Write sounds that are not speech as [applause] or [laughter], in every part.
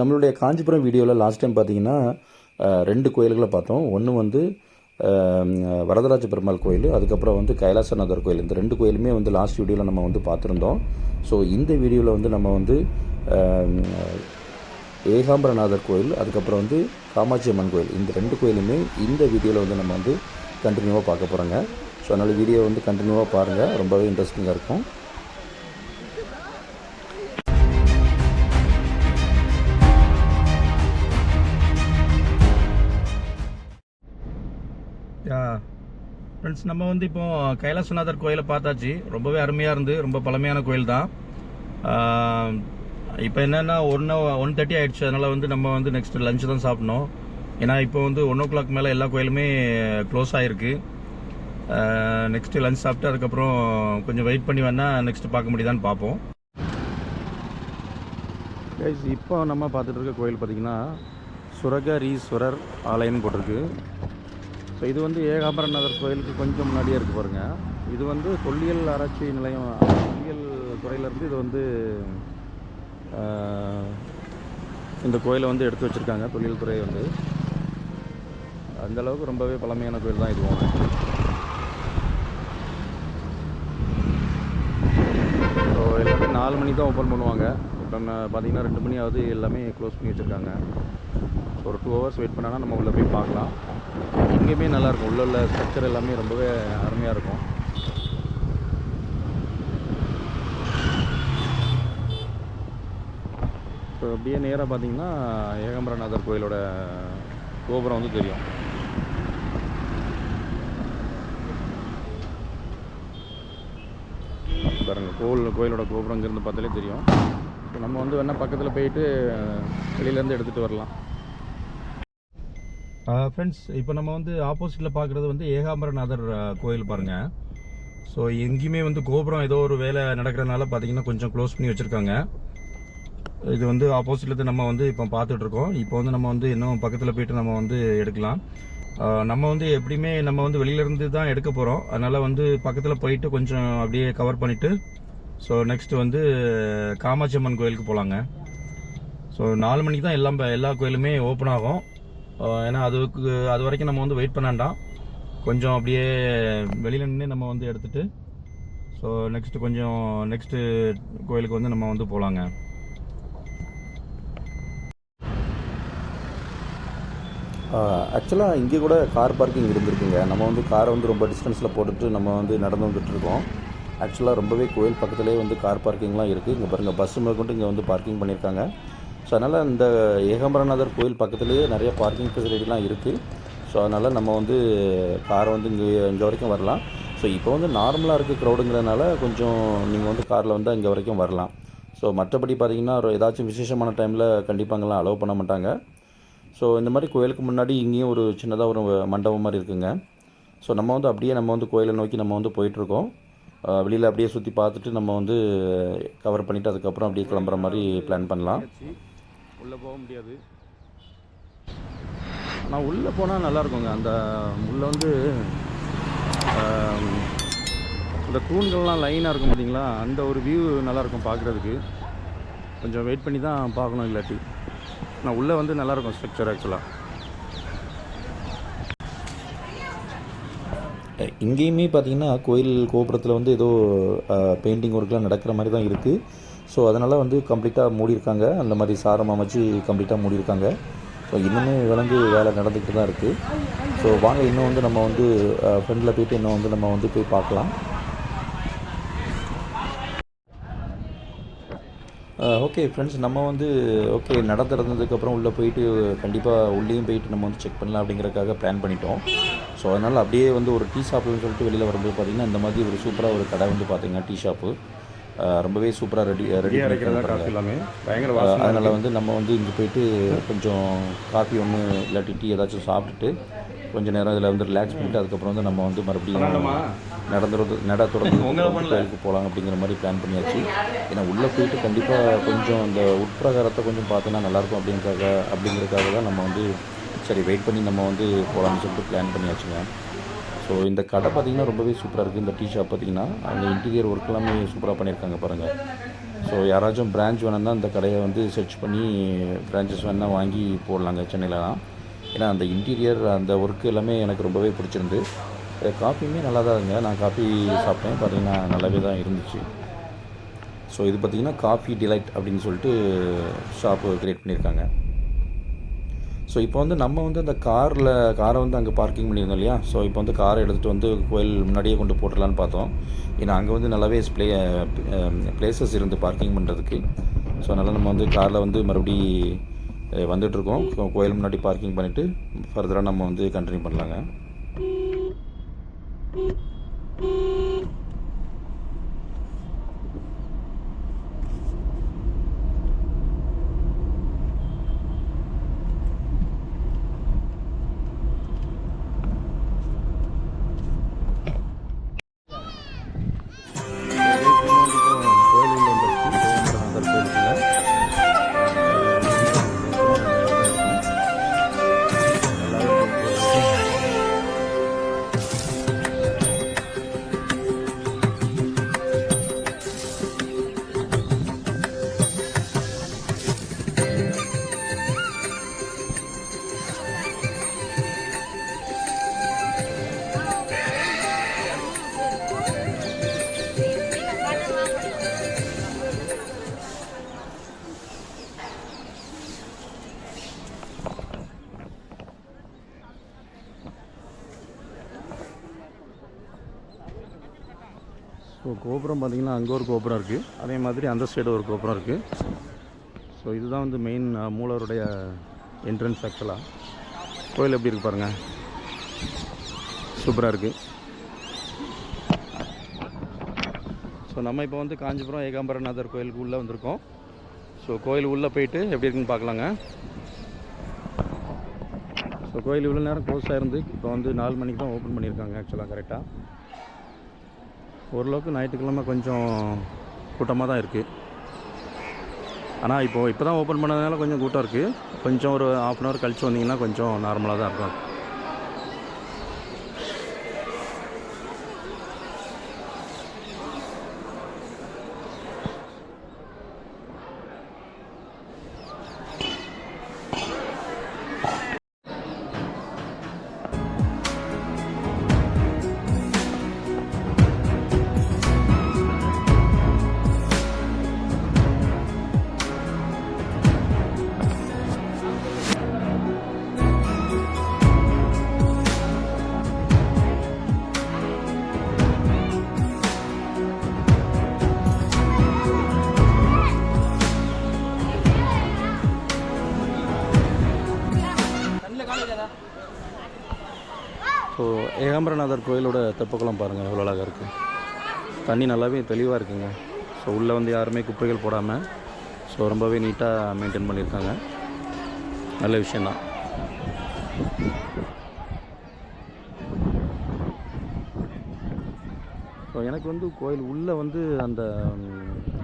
நம்மளுடைய காஞ்சிபுரம் வீடியோவில் last time பார்த்தீங்கன்னா ரெண்டு கோயில்களை பார்த்தோம். ஒன்று வந்து வரதராஜ பெருமாள் கோயில் அதுக்கப்புறம் வந்து கைலாசநாதர் கோயில். இந்த ரெண்டு கோயிலுமே வந்து லாஸ்ட் வீடியோவில் நம்ம வந்து பார்த்துருந்தோம். ஸோ இந்த வீடியோவில் வந்து நம்ம வந்து ஏகாம்பரநாதர் கோயில் அதுக்கப்புறம் வந்து காமாட்சி அம்மன் கோயில். இந்த ரெண்டு கோயிலுமே இந்த வீடியோவில் வந்து நம்ம வந்து கண்டினியூவாக பார்க்க போகிறோங்க ஸோ அதனால் வீடியோ வந்து கண்டினியூவாக பாருங்கள் ரொம்பவே இன்ட்ரெஸ்டிங்காக இருக்கும். ஃப்ரெண்ட்ஸ் நம்ம வந்து இப்போ கைலாசநாதர் கோயிலை பார்த்தாச்சு. ரொம்பவே அருமையாக இருந்து ரொம்ப பழமையான கோயில் தான். இப்போ என்னென்னா ஒன்று ஒன் தேர்ட்டி ஆகிடுச்சு அதனால் வந்து நம்ம வந்து நெக்ஸ்ட் லஞ்ச் தான் சாப்பிட்ணும். ஏன்னா இப்போ வந்து ஒன் ஓ கிளாக் மேலே எல்லா கோயிலுமே க்ளோஸ் ஆகிருக்கு நெக்ஸ்ட்டு லஞ்ச் சாப்பிட்டு அதுக்கப்புறம் கொஞ்சம் வெயிட் பண்ணி வேணால் நெக்ஸ்ட்டு பார்க்க முடியுதான்னு பார்ப்போம். இப்போ நம்ம பார்த்துட்டு இருக்க கோயில் பார்த்திங்கன்னா சுரகரீஸ்வரர் ஆலயம்னு போட்டிருக்கு. ஸோ இது வந்து ஏகாம்பரநாதர் கோயிலுக்கு கொஞ்சம் முன்னாடியே இருக்குது பாருங்கள் இது வந்து தொல்லியல் ஆராய்ச்சி நிலையம் தொல்லியல் துறையிலேருந்து இது வந்து இந்த கோயிலை வந்து எடுத்து வச்சுருக்காங்க. தொழில் துறை வந்து. அந்த அளவுக்கு ரொம்பவே பழமையான கோயில் தான் இதுவும் ஸோ எல்லாமே நாலு மணிக்கு தான் ஓப்பன் பண்ணுவாங்க. இப்போ பார்த்தீங்கன்னா ரெண்டு மணி ஆகுது எல்லாமே க்ளோஸ் பண்ணி வச்சுருக்காங்க. ஒரு டூ ஹவர்ஸ் வெயிட் பண்ணால் நம்ம உள்ளே போய் பார்க்கலாம். இங்கேயுமே நல்லாயிருக்கும். உள்ள உள்ள ஸ்ட்ரக்சர் எல்லாமே ரொம்பவே அருமையாக இருக்கும். இப்போ அப்படியே நேராக பார்த்தீங்கன்னா ஏகாம்பரநாதர் கோயிலோட கோபுரம் வந்து தெரியும். பாருங்க கோவில் கோயிலோட கோபுரம் இங்கேருந்து பார்த்தாலே தெரியும். இப்போ நம்ம வந்து வேணால் பக்கத்தில் போயிட்டு வெளியிலேருந்து எடுத்துகிட்டு வரலாம். ஃப்ரெண்ட்ஸ் இப்போ நம்ம வந்து ஆப்போசிட்டில் பார்க்குறது வந்து ஏகாம்பரநாதர் கோயில் பாருங்கள் ஸோ எங்கேயுமே வந்து கோபுரம் ஏதோ ஒரு வேலை நடக்கிறதுனால பார்த்தீங்கன்னா கொஞ்சம் க்ளோஸ் பண்ணி வச்சுருக்காங்க. இது வந்து ஆப்போசிட்டில் நம்ம வந்து இப்போ பார்த்துட்ருக்கோம் இப்போ வந்து நம்ம வந்து இன்னும் பக்கத்தில் போயிட்டு நம்ம வந்து எடுக்கலாம். நம்ம வந்து எப்படியுமே நம்ம வந்து வெளியிலேருந்து தான் எடுக்க போகிறோம் அதனால் வந்து பக்கத்தில் போயிட்டு கொஞ்சம் அப்படியே கவர் பண்ணிவிட்டு ஸோ நெக்ஸ்ட்டு வந்து காமாட்சி அம்மன் கோயிலுக்கு போகலாங்க ஸோ நாலு மணிக்கு தான் எல்லாம் எல்லா கோயிலுமே ஓப்பன் ஆகும். ஏன்னா அதுக்கு அது வரைக்கும் நம்ம வந்து வெயிட் பண்ணாண்டாம் கொஞ்சம் அப்படியே வெளியில் நின்று நம்ம வந்து எடுத்துட்டு ஸோ நெக்ஸ்ட்டு கொஞ்சம் நெக்ஸ்ட்டு கோயிலுக்கு வந்து நம்ம வந்து போகலாங்க ஆக்சுவலாக இங்கே கூட கார் பார்க்கிங் இருந்திருக்குங்க. நம்ம வந்து காரை வந்து ரொம்ப டிஸ்டன்ஸில் போட்டுட்டு நம்ம வந்து நடந்து வந்துட்டுருக்கோம் ஆக்சுவலாக ரொம்பவே கோயில் பக்கத்துலேயே வந்து கார் பார்க்கிங்லாம் இருக்குது இங்கே பாருங்கள் பஸ்ஸு மேற்கொண்டு இங்கே வந்து பார்க்கிங் பண்ணியிருக்காங்க. ஸோ அதனால் இந்த ஏகாம்பரநாதர் கோயில் பக்கத்துலேயே நிறைய பார்க்கிங் ஃபெசிலிட்டிலாம் இருக்குது ஸோ அதனால் நம்ம வந்து காரை வந்து இங்கே இங்கே வரைக்கும் வரலாம். ஸோ இப்போ வந்து நார்மலாக இருக்குது க்ரௌடுங்கிறதுனால கொஞ்சம் நீங்கள் வந்து காரில் வந்து இங்கே வரைக்கும் வரலாம். ஸோ மற்றபடி பார்த்தீங்கன்னா ஒரு ஏதாச்சும் விசேஷமான டைமில் கண்டிப்பாங்கலாம் அலோவ் பண்ண மாட்டாங்க. ஸோ இந்த மாதிரி கோயிலுக்கு முன்னாடி இங்கேயும் ஒரு சின்னதாக ஒரு மண்டபம் மாதிரி இருக்குங்க. ஸோ நம்ம வந்து அப்படியே நம்ம வந்து கோயிலை நோக்கி நம்ம வந்து போயிட்டுருக்கோம் வெளியில் அப்படியே சுற்றி பார்த்துட்டு நம்ம வந்து கவர் பண்ணிவிட்டு அதுக்கப்புறம் அப்படியே கிளம்புற மாதிரி பிளான் பண்ணலாம். உள்ளே போக முடியாது. ஆனால் உள்ளே போனால் நல்லா இருக்குங்க அந்த உள்ளே வந்து இந்த தூண்கள்லாம் லைனாக இருக்கும் பார்த்தீங்களா அந்த ஒரு வியூ நல்லாயிருக்கும் பார்க்குறதுக்கு கொஞ்சம் வெயிட் பண்ணி தான் பார்க்கணும் இல்லாட்டி. நான் உள்ளே வந்து நல்லாயிருக்கும் ஸ்ட்ரக்சர் ஆக்சுவலாக இங்கேயுமே பார்த்தீங்கன்னா கோயில் கோபுரத்தில் வந்து ஏதோ பெயிண்டிங் ஒர்க்லாம் நடக்கிற மாதிரி தான் இருக்குது ஸோ அதனால் வந்து கம்ப்ளீட்டாக மூடியிருக்காங்க. அந்த மாதிரி சாரம் அமைச்சு கம்ப்ளீட்டாக மூடியிருக்காங்க. ஸோ இன்னுமே விலங்கு வேலை நடந்துக்கிட்டு தான் இருக்குது ஸோ வாங்க இன்னும் வந்து நம்ம வந்து ஃப்ரெண்டில் போய்ட்டு இன்னும் வந்து நம்ம வந்து போய் பார்க்கலாம். ஓகே ஃப்ரெண்ட்ஸ் நம்ம வந்து ஓகே நட திறந்ததுக்கப்புறம் உள்ளே போயிட்டு கண்டிப்பாக உள்ளேயும் போயிட்டு நம்ம வந்து செக் பண்ணலாம் அப்படிங்கிறதுக்காக பிளான் பண்ணிட்டோம். ஸோ அதனால் அப்படியே வந்து ஒரு டீ ஷாப்புன்னு சொல்லிட்டு வெளியில் வரும்போது பார்த்திங்கன்னா இந்த மாதிரி ஒரு சூப்பராக ஒரு கடை வந்து பார்த்திங்கன்னா டீ ஷாப்பு ரொம்பவே சூப்பராக ரெடி ரெடி காஃபி எல்லாமே? பயங்கர அதனால் வந்து நம்ம வந்து இங்கே போயிட்டு கொஞ்சம் காஃபி ஒன்று இல்லாட்டி டீ ஏதாச்சும் சாப்பிட்டுட்டு கொஞ்சம் நேரம் இதில் வந்து ரிலாக்ஸ் பண்ணிட்டு அதுக்கப்புறம் வந்து நம்ம வந்து மறுபடியும் நடந்துறது நட தொடர்ந்து [laughs] கோயிலுக்கு போகலாம் அப்படிங்கிற மாதிரி பிளான் பண்ணியாச்சு. ஏன்னா உள்ளே போயிட்டு கண்டிப்பாக கொஞ்சம் அந்த உட்பிரகாரத்தை கொஞ்சம் பார்த்தோன்னா நல்லாயிருக்கும் அப்படிங்கிறக்காக அப்படிங்கிறதுக்காக தான் நம்ம வந்து சரி வெயிட் பண்ணி நம்ம வந்து போகலான்னு சொல்லிட்டு பிளான் பண்ணியாச்சுங்க. ஸோ இந்த கடை பார்த்திங்கன்னா ரொம்பவே சூப்பராக இருக்குது இந்த டீ ஷாப் பார்த்திங்கன்னா அந்த இன்டீரியர் ஒர்க் எல்லாமே சூப்பராக பண்ணியிருக்காங்க பாருங்கள் ஸோ யாராச்சும் பிரான்ச் வேணும்னா அந்த கடையை வந்து சர்ச் பண்ணி பிரான்ச்சஸ் வேணால் வாங்கி போடலாங்க சென்னையிலலாம். ஏன்னா அந்த இன்டீரியர் அந்த ஒர்க் எல்லாமே எனக்கு ரொம்பவே பிடிச்சிருந்து. காஃபியுமே நல்லா தான் இருங்க நான் காஃபி சாப்பிட்டேன். பார்த்திங்கன்னா நல்லாவே தான் இருந்துச்சு. ஸோ இது பார்த்திங்கன்னா காஃபி டிலைட் அப்படின்னு சொல்லிட்டு ஷாப்பு க்ரியேட் பண்ணியிருக்காங்க. ஸோ இப்போ வந்து நம்ம வந்து அந்த காரில் காரை வந்து அங்கே பார்க்கிங் பண்ணியிருந்தோம் இல்லையா? ஸோ இப்போ வந்து காரை எடுத்துகிட்டு வந்து கோயில் முன்னாடியே கொண்டு போட்டுடலான்னு பார்த்தோம். ஏன்னா அங்கே வந்து நல்லாவே ப்ளே பிளேசஸ் இருந்து பார்க்கிங் பண்ணுறதுக்கு ஸோ அதனால் நம்ம வந்து காரில் வந்து மறுபடி அஹ், வந்துட்டுருக்கோம். கோயில் முன்னாடி பார்க்கிங் பண்ணிவிட்டு ஃபர்தராக நம்ம வந்து கண்டினியூ பண்ணலாங்க. ஸோ கோபுரம் பார்த்தீங்கன்னா அங்கே ஒரு கோபுரம் இருக்குது அதே மாதிரி அந்த சைடு ஒரு கோபுரம் இருக்குது ஸோ இதுதான் வந்து மெயின் மூலருடைய என்ட்ரன்ஸ் ஆக்சுவலாக கோயில் எப்படி இருக்கு பாருங்கள் சூப்பராக இருக்குது ஸோ நம்ம இப்போ வந்து காஞ்சிபுரம் ஏகாம்பரநாதர் கோயிலுக்கு உள்ளே வந்திருக்கோம். ஸோ கோயில் உள்ளே போயிட்டு எப்படி இருக்குன்னு பார்க்கலாங்க. ஸோ கோயில் இவ்வளோ நேரம் க்ளோஸாக இருந்து இப்போ வந்து நாலு மணிக்கு தான் ஓப்பன் பண்ணியிருக்காங்க ஆக்சுவலாக கரெக்டாக ஓரளவுக்கு ஞாயிற்றுக்கிழமை கொஞ்சம் கூட்டமாக தான் இருக்குது. ஆனால் இப்போது இப்போ தான் ஓப்பன் பண்ணதுனால கொஞ்சம் கூட்டம் இருக்குது. கொஞ்சம் ஒரு ஆஃப் அன் ஹவர் கழித்து வந்தீங்கன்னா கொஞ்சம் நார்மலாக தான் இருக்கும். ஏகாம்பரநாதர் கோயிலோட தெப்பக்குளம் பாருங்கள் எவ்வளோ அழகாக இருக்குது தண்ணி நல்லாவே தெளிவாக இருக்குங்க. ஸோ உள்ளே வந்து யாருமே குப்பைகள் போடாமல் ஸோ ரொம்பவே நீட்டாக மெயின்டைன் பண்ணியிருக்காங்க. நல்ல விஷயந்தான் ஸோ எனக்கு வந்து கோயில் உள்ளே வந்து அந்த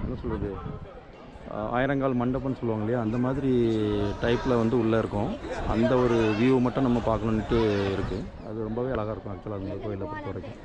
என்ன சொல்கிறது ஆயிரங்கால் மண்டபம்னு சொல்லுவாங்க இல்லையா? அந்த மாதிரி டைப்பில் வந்து உள்ளே இருக்கும். அந்த ஒரு வியூ மட்டும் நம்ம பார்க்கணுன்ட்டு இருக்குது அது ரொம்பவே அழகாக இருக்கும் ஆக்சுவலாக அந்த கோயிலை பொறுத்த வரைக்கும்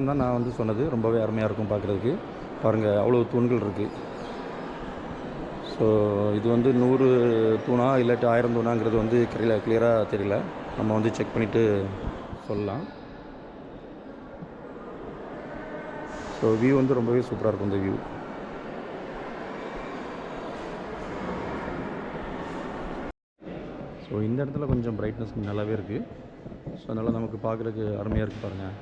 பிரகாரம் தான் நான் வந்து சொன்னது. ரொம்பவே அருமையாக இருக்கும் பார்க்குறதுக்கு. பாருங்கள் அவ்வளோ தூண்கள் இருக்குது ஸோ இது வந்து நூறு தூணா இல்லாட்டி ஆயிரம் தூணாங்கிறது வந்து கிளியர் கிளியராக தெரியல. நம்ம வந்து செக் பண்ணிவிட்டு சொல்லலாம். ஸோ வியூ வந்து ரொம்பவே சூப்பராக இருக்கும் இந்த வியூ ஸோ இந்த இடத்துல கொஞ்சம் பிரைட்னஸ் நல்லாவே இருக்குது ஸோ அதனால் நமக்கு பார்க்குறதுக்கு அருமையாக இருக்குது பாருங்கள்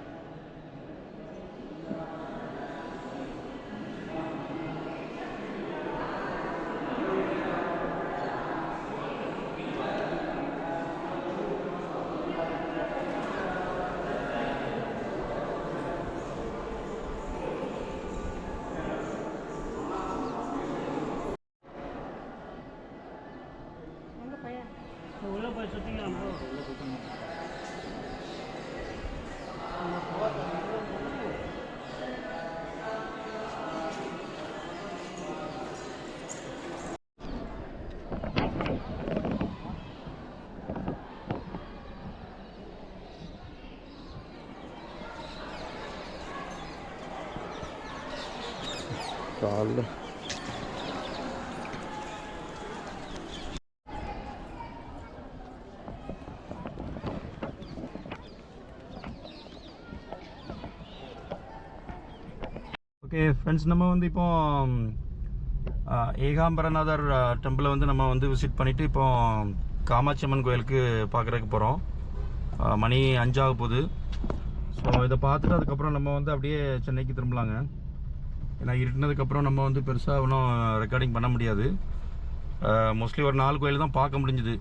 உள்ள போய் சுத்திக்கலாம் bro. காலைல ஓகே ஃப்ரெண்ட்ஸ் நம்ம வந்து இப்போ ஏகாம்பரநாதர் டெம்பிளை வந்து நம்ம வந்து விசிட் பண்ணிவிட்டு இப்போ காமாட்சி அம்மன் கோயிலுக்கு பார்க்குறதுக்கு போகிறோம் மணி அஞ்சாக போகுது. ஸோ இதை பார்த்துட்டு அதுக்கப்புறம் நம்ம வந்து அப்படியே சென்னைக்கு திரும்பலாங்க. ஏன்னா இருட்டினதுக்கப்புறம் நம்ம வந்து பெருசாக ஒன்றும் ரெக்கார்டிங் பண்ண முடியாது. மோஸ்ட்லி ஒரு நாலு கோயில் தான் பார்க்க முடிஞ்சுது.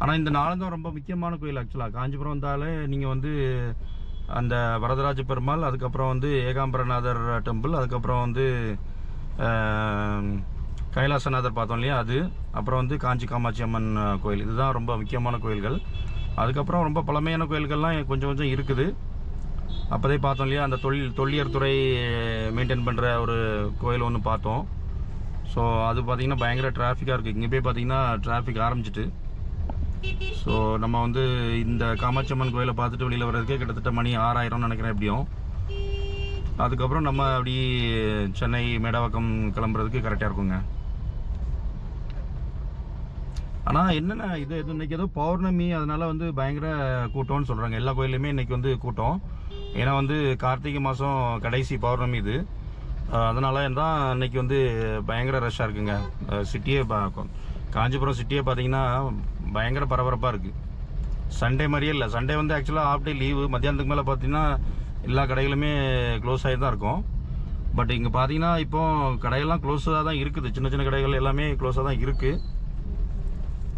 ஆனால் இந்த நாலந்தும் ரொம்ப முக்கியமான கோயில் ஆக்சுவலாக காஞ்சிபுரம் வந்தாலே நீங்கள் வந்து அந்த வரதராஜ பெருமாள் அதுக்கப்புறம் வந்து ஏகாம்பரநாதர் டெம்பிள் அதுக்கப்புறம் வந்து கைலாசநாதர் பார்த்தோம் இல்லையா அது அப்புறம் வந்து காஞ்சி காமாட்சி அம்மன் கோயில். இதுதான் ரொம்ப முக்கியமான கோயில்கள். அதுக்கப்புறம் ரொம்ப பழமையான கோயில்கள்லாம் கொஞ்சம் கொஞ்சம் இருக்குது. அப்போதே பார்த்தோம் இல்லையா அந்த தொழில் தொல்லியல் துறை மெயின்டைன் பண்ணுற ஒரு கோயில் ஒன்று பார்த்தோம். ஸோ அது பார்த்திங்கன்னா பயங்கர டிராஃபிக்காக இருக்குது இங்கே போய் பார்த்தீங்கன்னா டிராஃபிக் ஆரம்பிச்சிட்டு ஸோ நம்ம வந்து இந்த காமாட்சி அம்மன் கோயிலை பார்த்துட்டு வெளியில் வர்றதுக்கே கிட்டத்தட்ட மணி ஆறாயிரம்னு நினைக்கிறேன் எப்படியும். அதுக்கப்புறம் நம்ம அப்படி சென்னை மேடவாக்கம் கிளம்புறதுக்கு கரெக்டாக இருக்குங்க. ஆனால் என்னென்ன இது? இது இன்னைக்கு ஏதோ பௌர்ணமி அதனால வந்து பயங்கர கூட்டம்னு சொல்கிறாங்க எல்லா கோயிலுமே இன்னைக்கு வந்து கூட்டம். ஏன்னா வந்து கார்த்திகை மாதம் கடைசி பௌர்ணமி இது. அதனால தான் இன்னைக்கு வந்து பயங்கர ரஷ்ஷாக இருக்குங்க. சிட்டியே காஞ்சிபுரம் சிட்டியே பார்த்தீங்கன்னா பயங்கர பரபரப்பாக இருக்குது சண்டே மாதிரியே இல்லை. சண்டே வந்து ஆக்சுவலாக ஆஃப் டே லீவு மத்தியானத்துக்கு மேலே பார்த்தீங்கன்னா எல்லா கடைகளுமே க்ளோஸ் ஆகி தான் இருக்கும். பட் இங்கே பார்த்தீங்கன்னா இப்போ கடையெல்லாம் க்ளோஸாக தான் இருக்குது. சின்ன சின்ன கடைகள் எல்லாமே க்ளோஸாக தான் இருக்குது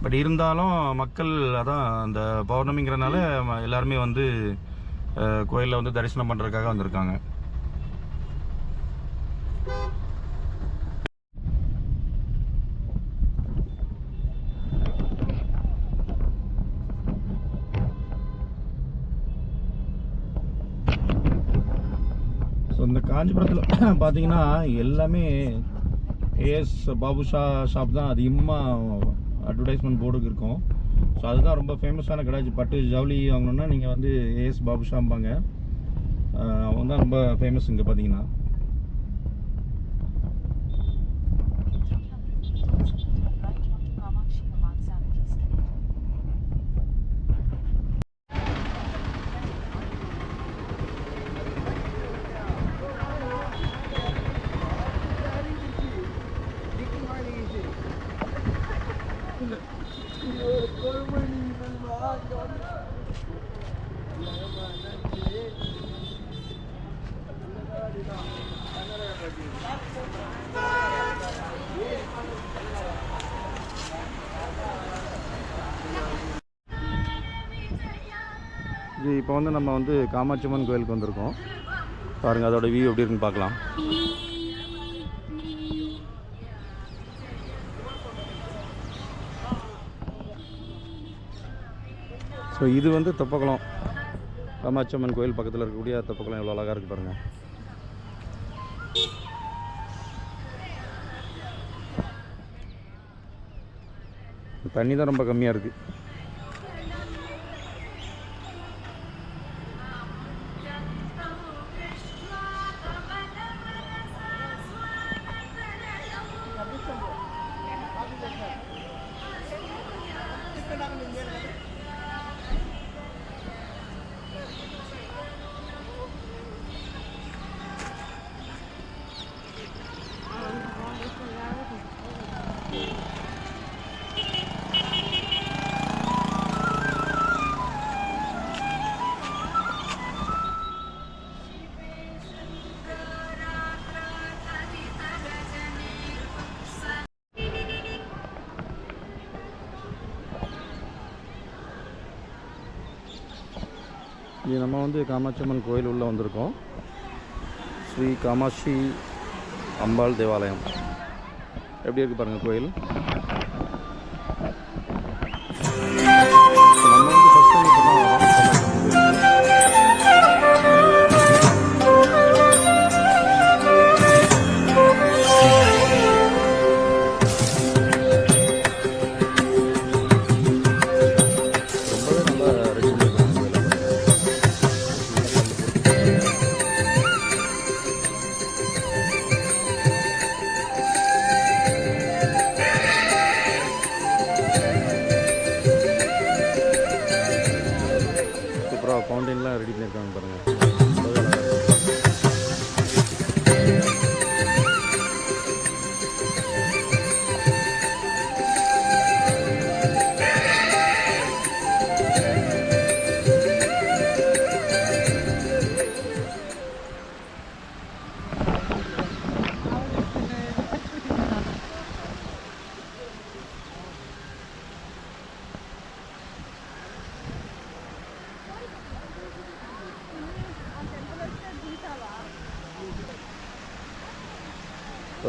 பட் இருந்தாலும் மக்கள் அதான் அந்த பௌர்ணமிங்கிறனால எல்லாருமே வந்து கோயிலில் வந்து தரிசனம் பண்ணுறதுக்காக வந்திருக்காங்க ஸோ இந்த காஞ்சிபுரத்தில் பார்த்தீங்கன்னா எல்லாமே ஏஎஸ் பாபுஷா ஷாப் தான் அதிகமாக அட்வர்டைஸ்மெண்ட் போர்டுக்கு இருக்கும். ஸோ அதுதான் ரொம்ப ஃபேமஸான கடை. பட்டு ஜவுளி வாங்கணுன்னா நீங்கள் வந்து ஏஎஸ் பாபுஷாம்பாங்க அவங்க தான் ரொம்ப ஃபேமஸ் இங்கே பார்த்தீங்கன்னா இப்போ வந்து நம்ம வந்து காமாட்சி அம்மன் கோயிலுக்கு வந்திருக்கோம். பாருங்கள் அதோட வியூ எப்படி இருக்குன்னு பார்க்கலாம். ஸோ இது வந்து தெப்பக்குளம். காமாட்சி அம்மன் கோயில் பக்கத்தில் இருக்கக்கூடிய தெப்பக்குளம் எவ்வளோ அழகாக இருக்குது பாருங்கள் தண்ணி தான் ரொம்ப கம்மியாக இருக்குது இது நம்ம வந்து காமாட்சி அம்மன் கோயில் உள்ளே வந்திருக்கோம். ஸ்ரீ காமாட்சி அம்பாள் தேவாலயம். எப்படி இருக்குது பாருங்கள் கோயில்?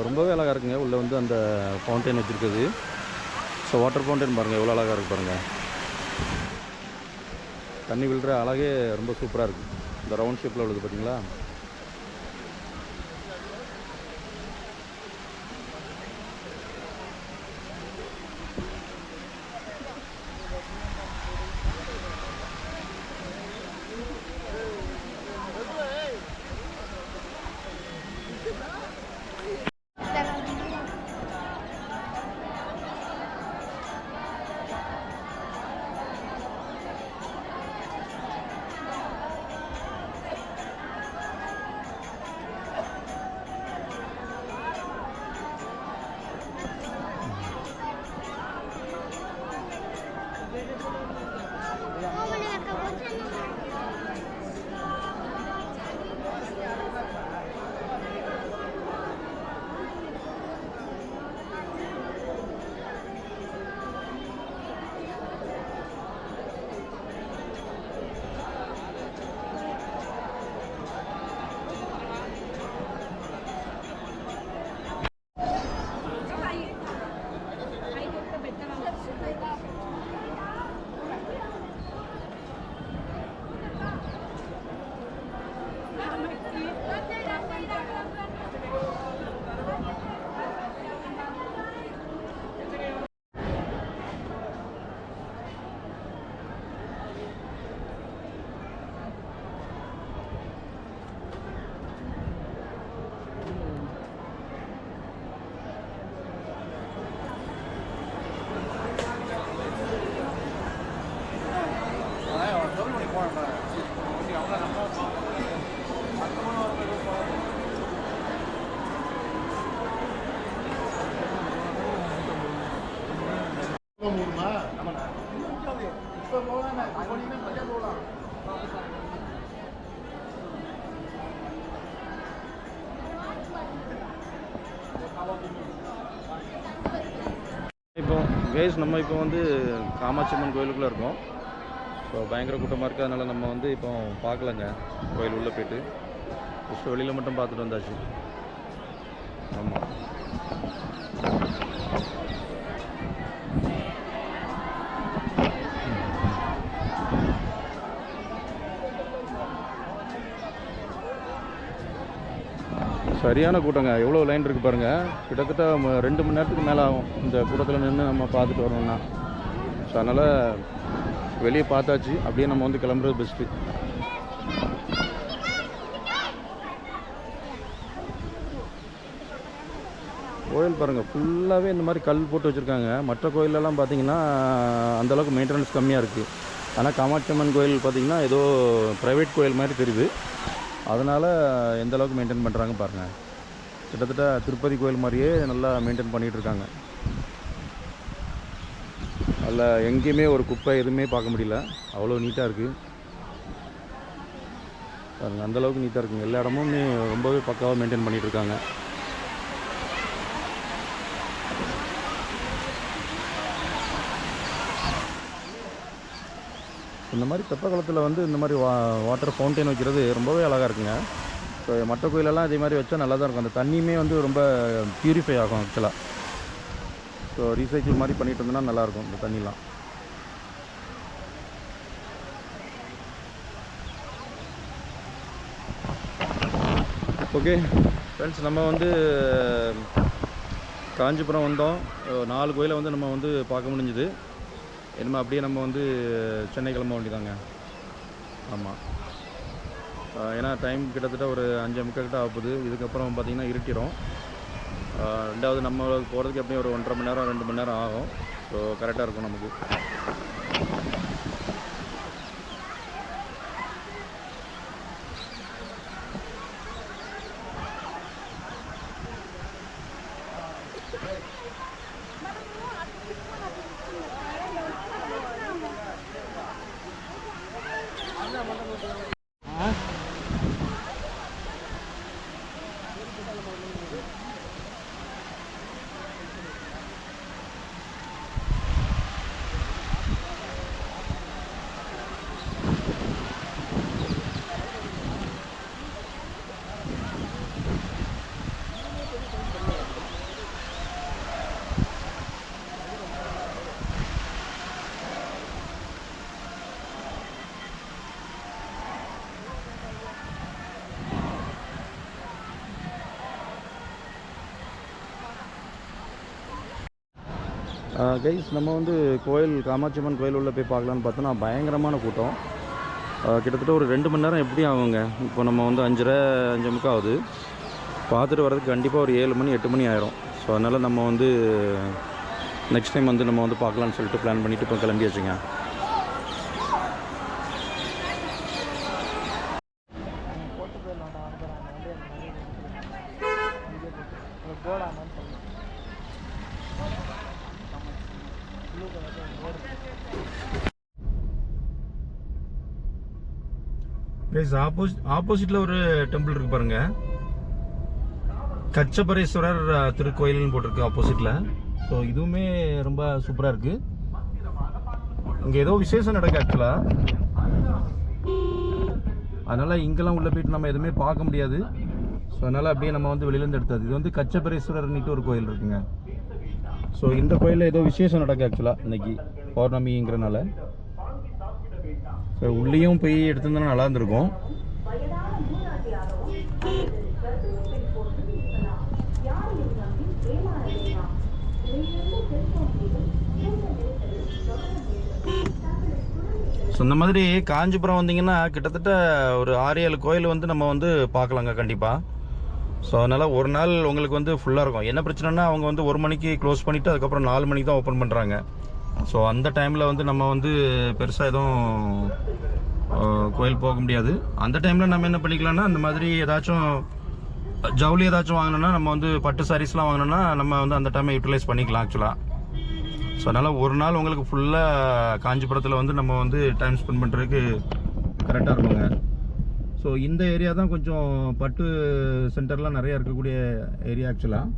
ஸோ ரொம்பவே அழகாக இருக்குங்க. உள்ளே வந்து அந்த ஃபவுண்டைன் வச்சுருக்குது. ஸோ வாட்டர் ஃபவுண்டைன் பாருங்கள் எவ்வளோ அழகாக இருக்கு பாருங்கள் தண்ணி விழுற அழகே ரொம்ப சூப்பராக இருக்குது இந்த ரவுண்ட் ஷேப்பில் உள்ளது பார்த்தீங்களா கேஸ் நம்ம இப்போ வந்து காமாட்சி அம்மன் கோயிலுக்குள்ளே இருக்கோம். ஸோ பயங்கர கூட்டமாக இருக்குது அதனால் நம்ம வந்து இப்போ பார்க்கலங்க. கோயில் உள்ளே போயிட்டு. ஜஸ்ட் வெளியில் மட்டும் பார்த்துட்டு வந்தாச்சு. சரியான கூட்டங்க. எவ்வளோ லைன் இருக்குது பாருங்கள் கிட்டத்தட்ட ரெண்டு மணி நேரத்துக்கு மேலே ஆகும். இந்த கூட்டத்தில் நின்று நம்ம பார்த்துட்டு வரணும்னா. ஸோ அதனால் வெளியே பார்த்தாச்சு. அப்படியே நம்ம வந்து கிளம்புறது பெஸ்ட்டு கோயில் பாருங்கள் ஃபுல்லாகவே இந்த மாதிரி கல் போட்டு வச்சுருக்காங்க. மற்ற கோயிலெல்லாம் பார்த்தீங்கன்னா அந்தளவுக்கு மெயின்டெனன்ஸ் கம்மியாக இருக்குது ஆனால் காமாட்சி அம்மன் கோயில் பார்த்தீங்கன்னா ஏதோ ப்ரைவேட் கோயில் மாதிரி தெரியுது. அதனால் எந்த அளவுக்கு மெயின்டைன் பண்ணுறாங்க பாருங்கள் கிட்டத்தட்ட திருப்பதி கோயில் மாதிரியே நல்லா மெயின்டைன் பண்ணிகிட்ருக்காங்க அதில் எங்கேயுமே ஒரு குப்பை எதுவுமே பார்க்க முடியல. அவ்வளோ நீட்டாக இருக்குது பாருங்கள் அந்தளவுக்கு நீட்டாக இருக்குங்க. எல்லா இடமுமே ரொம்பவே பக்காவாக மெயின்டைன் பண்ணிகிட்ருக்காங்க இந்த மாதிரி தெப்ப குளத்தில் வந்து இந்த மாதிரி வா வாட்டர் ஃபவுண்டைன் வைக்கிறது ரொம்பவே அழகாக இருக்குங்க. ஸோ மற்ற கோயிலெல்லாம் இதே மாதிரி வச்சா நல்லா தான் இருக்கும். அந்த தண்ணியுமே வந்து ரொம்ப பியூரிஃபை ஆகும் ஆக்சுவலாக ஸோ ரீசைக்கிள் மாதிரி பண்ணிட்டு இருந்தோம்னா நல்லாயிருக்கும் இந்த தண்ணிலாம். ஓகே ஃப்ரெண்ட்ஸ் நம்ம வந்து காஞ்சிபுரம் வந்தோம். நாலு கோயிலை வந்து நம்ம வந்து பார்க்க முடிஞ்சுது. இனிமேல் அப்படியே நம்ம வந்து சென்னை கிளம்ப வேண்டியதாங்க. ஆமாம் ஏன்னா டைம் கிட்டத்தட்ட ஒரு அஞ்சு முக்கால் கிட்ட ஆகுது இதுக்கப்புறம் பார்த்திங்கன்னா இருட்டிடும் ரெண்டாவது நம்ம போகிறதுக்கு எப்படியும் ஒரு ஒன்றரை மணி நேரம் ரெண்டு மணி நேரம் ஆகும். ஸோ கரெக்டாக இருக்கும் நமக்கு. கைஸ் நம்ம வந்து கோயில் காமாட்சி அம்மன் கோயில் உள்ளே போய் பார்க்கலான்னு பார்த்தோன்னா பயங்கரமான கூட்டம். கிட்டத்தட்ட ஒரு ரெண்டு மணி நேரம் எப்படி ஆகுங்க? இப்போ நம்ம வந்து அஞ்சரை அஞ்சு முக்கால் ஆகுது. பார்த்துட்டு வரதுக்கு கண்டிப்பாக ஒரு ஏழு மணி எட்டு மணி ஆயிரும். ஸோ அதனால் நம்ம வந்து நெக்ஸ்ட் டைம் வந்து நம்ம வந்து பார்க்கலான்னு சொல்லிட்டு பிளான் பண்ணிவிட்டு இப்போ கிளம்பி வச்சுங்க. கைஸ் ஆப்போசிட் ஆப்போசிட்டில் ஒரு டெம்பிள் இருக்கு பாருங்க. கச்சபரேஸ்வரர் திருக்கோயில்னு போட்டிருக்கு ஆப்போசிட்டில் ஸோ இதுவுமே ரொம்ப சூப்பராக இருக்கு. இங்கே ஏதோ விசேஷம் நடக்கு ஆக்சுவலாக அதனால் இங்கெல்லாம் உள்ளே போயிட்டு நம்ம எதுவுமே பார்க்க முடியாது. ஸோ அதனால் அப்படியே நம்ம வந்து வெளியிலேருந்து எடுத்தது இது வந்து கச்சபரேஸ்வரர்னிட்டு ஒரு கோயில் இருக்குங்க. ஸோ இந்த கோயிலில் ஏதோ விசேஷம் நடக்கு ஆக்சுவலாக இன்னைக்கு. பௌர்ணமிங்கிறனால. ஸோ உள்ளேயும் போய் எடுத்துருந்தா நல்லா இருந்திருக்கும். ஸோ இந்த மாதிரி காஞ்சிபுரம் வந்தீங்கன்னா கிட்டத்தட்ட ஒரு ஆறு ஏழு கோயில் வந்து நம்ம வந்து பார்க்கலாங்க கண்டிப்பாக ஸோ அதனால் ஒரு நாள் உங்களுக்கு வந்து ஃபுல்லாக இருக்கும். என்ன பிரச்சனைனா அவங்க வந்து ஒரு மணிக்கு க்ளோஸ் பண்ணிவிட்டு அதுக்கப்புறம் நாலு மணிக்கு தான் ஓப்பன் பண்ணுறாங்க ஸோ அந்த டைமில் வந்து நம்ம வந்து பெருசாக எதுவும் கோயில் போக முடியாது. அந்த டைமில் நம்ம என்ன பண்ணிக்கலாம்னா அந்த மாதிரி ஏதாச்சும் ஜவுளி ஏதாச்சும் வாங்கினோன்னா நம்ம வந்து பட்டு சாரீஸ்லாம் வாங்கினோன்னா நம்ம வந்து அந்த டைமை யூட்டிலைஸ் பண்ணிக்கலாம் ஆக்சுவலாக ஸோ அதனால் ஒரு நாள் உங்களுக்கு ஃபுல்லாக காஞ்சிபுரத்தில் வந்து நம்ம வந்து டைம் ஸ்பெண்ட் பண்ணுறதுக்கு கரெக்டாக இருக்குங்க. ஸோ இந்த ஏரியா தான் கொஞ்சம் பட்டு சென்டர்லாம் நிறையா இருக்கக்கூடிய ஏரியா ஆக்சுவலாக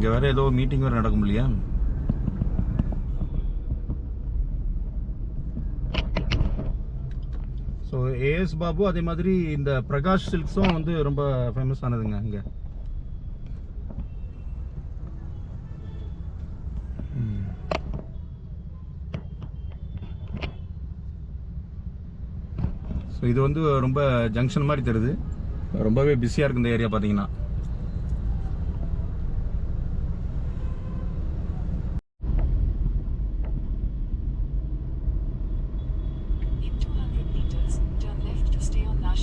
இங்கே வேறு ஏதோ மீட்டிங் வேறு நடக்கும் இல்லையா? ஸோ ஏஎஸ் பாபு அதே மாதிரி இந்த பிரகாஷ் சில்க்ஸும் வந்து ரொம்ப ஃபேமஸ் ஆனதுங்க இங்கே ஸோ இது வந்து ரொம்ப ஜங்ஷன் மாதிரி தெரியுது. ரொம்பவே பிஸியாக இருக்கு இந்த ஏரியா பார்த்தீங்கன்னா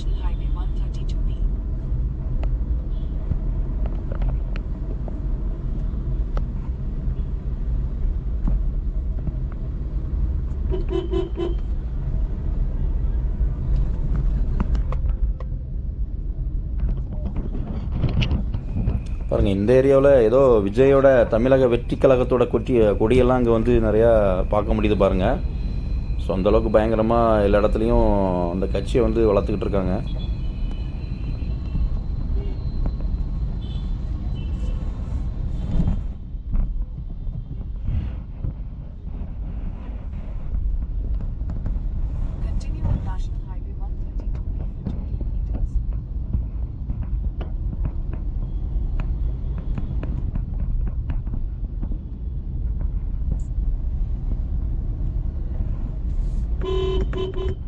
National Highway 132B. பாருங்கள் இந்த ஏரியாவில் ஏதோ விஜயோட தமிழக வெற்றி கழகத்தோட கொட்டி கொடியெல்லாம் அங்கே வந்து நிறையா பார்க்க முடியுது பாருங்கள் ஸோ அந்தளவுக்கு பயங்கரமாக எல்லா இடத்துலையும் அந்த கட்சியை வந்து வளர்த்துக்கிட்டு இருக்காங்க. Beep, beep.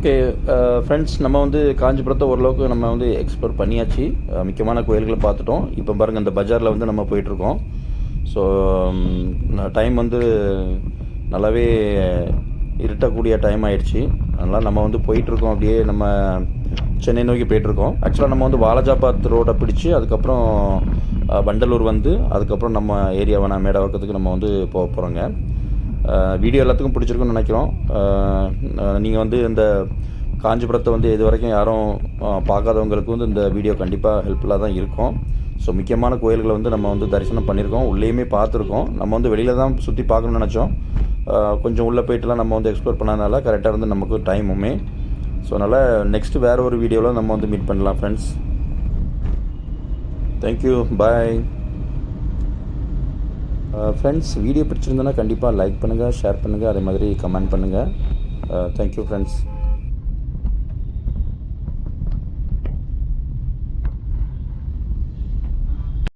Okay friends uh, நம்ம வந்து காஞ்சிபுரத்தை ஓரளவுக்கு நம்ம வந்து எக்ஸ்ப்ளோர் பண்ணியாச்சு. Uh, முக்கியமான கோயில்களை பார்த்துட்டோம். இப்போ பாருங்கள் இந்த பஜாரில் வந்து நம்ம போயிட்டுருக்கோம். ஸோ டைம் um, வந்து நல்லாவே இருட்டக்கூடிய டைம் ஆயிடுச்சு. அதனால் நம்ம வந்து போயிட்டுருக்கோம். அப்படியே நம்ம சென்னை நோக்கி போயிட்டுருக்கோம். ஆக்சுவலாக நம்ம வந்து வாலாஜாபாத் ரோடை பிடிச்சி அதுக்கப்புறம் uh, வண்டலூர் வந்து அதுக்கப்புறம் நம்ம ஏரியாவான மேடவாக்கத்துக்கு நம்ம வந்து போக போகிறோங்க வீடியோ எல்லாத்துக்கும் பிடிச்சிருக்குன்னு நினைக்கிறோம். நீங்கள் வந்து இந்த காஞ்சிபுரத்தை வந்து இது வரைக்கும் யாரும் பார்க்காதவங்களுக்கு வந்து இந்த வீடியோ கண்டிப்பாக ஹெல்ப்ஃபுல்லாக தான் இருக்கும். ஸோ முக்கியமான கோயில்களை வந்து நம்ம வந்து தரிசனம் பண்ணியிருக்கோம். உள்ளேயுமே பார்த்துருக்கோம். நம்ம வந்து வெளியில் தான் சுற்றி பார்க்கணும்னு நினச்சோம். கொஞ்சம் உள்ளே போயிட்டுலாம் நம்ம வந்து எக்ஸ்ப்ளோர் பண்ணதுனால கரெக்டாக இருந்து நமக்கு டைமுமே ஸோ அதனால் நெக்ஸ்ட்டு வேறு ஒரு வீடியோவில் நம்ம வந்து மீட் பண்ணலாம் friends thank you bye Uh, friends video பிடிச்சிருந்தோன்னா கண்டிப்பாக லைக் பண்ணுங்கள் ஷேர் பண்ணுங்கள் அதே மாதிரி கமெண்ட் பண்ணுங்கள் தேங்க்யூ ஃப்ரெண்ட்ஸ்